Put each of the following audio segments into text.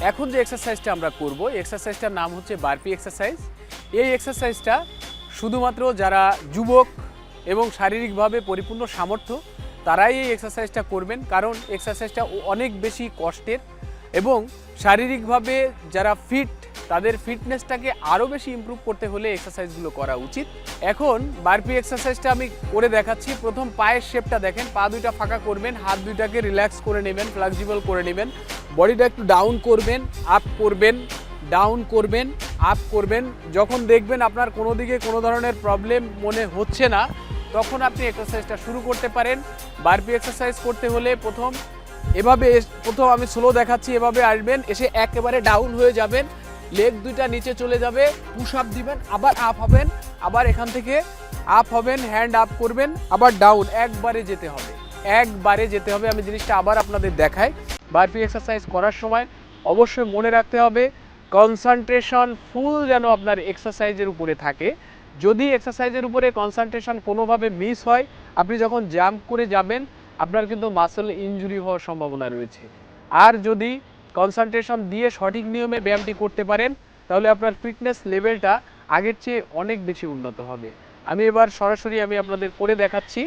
এখন যে এক্সারসাইজটা আমরা করব এক্সারসাইজটার নাম হচ্ছে বারপি এক্সারসাইজ এই এক্সারসাইজটা শুধুমাত্র যারা যুবক এবং শারীরিকভাবে পরিপূর্ণ সামর্থ্য, তারাই এই এক্সারসাইজটা করবেন। কারণ এক্সারসাইজটা অনেক বেশি কষ্টের এবং শারীরিকভাবে যারা ফিট তাদের ফিটনেসটাকে আরও বেশি ইমপ্রুভ করতে হলে এক্সারসাইজগুলো করা উচিত। এখন বারপি এক্সারসাইজটা আমি করে দেখাচ্ছি। প্রথম পায়ের শেপটা দেখেন, পা দুইটা ফাঁকা করবেন, হাত দুইটাকে রিল্যাক্স করে নেবেন ফ্লেক্সিবল করে নেবেন বডিটা একটু ডাউন করবেন আপ করবেন ডাউন করবেন আপ করবেন। যখন দেখবেন আপনার কোনো দিকে কোনো ধরনের প্রবলেম মনে হচ্ছে না, তখন আপনি এক্সারসাইজটা শুরু করতে পারেন। বারপি এক্সারসাইজ করতে হলে প্রথম এভাবে, প্রথম আমি স্লো দেখাচ্ছি, এভাবে আসবেন, এসে একেবারে ডাউন হয়ে যাবেন। লেগ দুইটা নিচে চলে যাবে পুশ আপ দিবেন, আবার আপ হবেন, আবার এখান থেকে আপ হবেন হ্যান্ড আপ করবেন, আবার ডাউন একবারে যেতে হবে, একবারে যেতে হবে। আমি জিনিসটা আবার আপনাদের দেখাই। বারপি এক্সারসাইজ করার সময় অবশ্যই মনে রাখতে হবে কনসেন্ট্রেশন ফুল যেন আপনার এক্সারসাইজের উপরে থাকে। যদি এক্সারসাইজের উপরে কনসেন্ট্রেশন কোনোভাবে মিস হয়, আপনি যখন জাম্প করে যাবেন, আপনার কিন্তু মাসেল ইনজুরি হওয়ার সম্ভাবনা রয়েছে। আর যদি কনসেন্ট্রেশন দিয়ে সঠিক নিয়মে ব্যায়ামটি করতে পারেন, তাহলে আপনার ফিটনেস লেভেলটা আগের চেয়ে অনেক বেশি উন্নত হবে। আমি এবার সরাসরি আমি আপনাদের করে দেখাচ্ছি।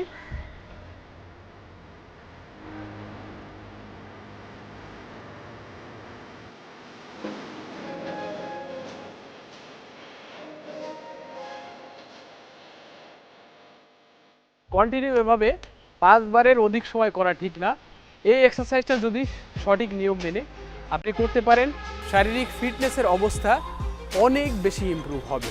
কন্টিনিউ এভাবে পাঁচবারের অধিক সময় করা ঠিক না। এই এক্সারসাইজটা যদি সঠিক নিয়ম মেনে আপনি করতে পারেন। শারীরিক ফিটনেসের অবস্থা অনেক বেশি ইম্প্রুভ হবে।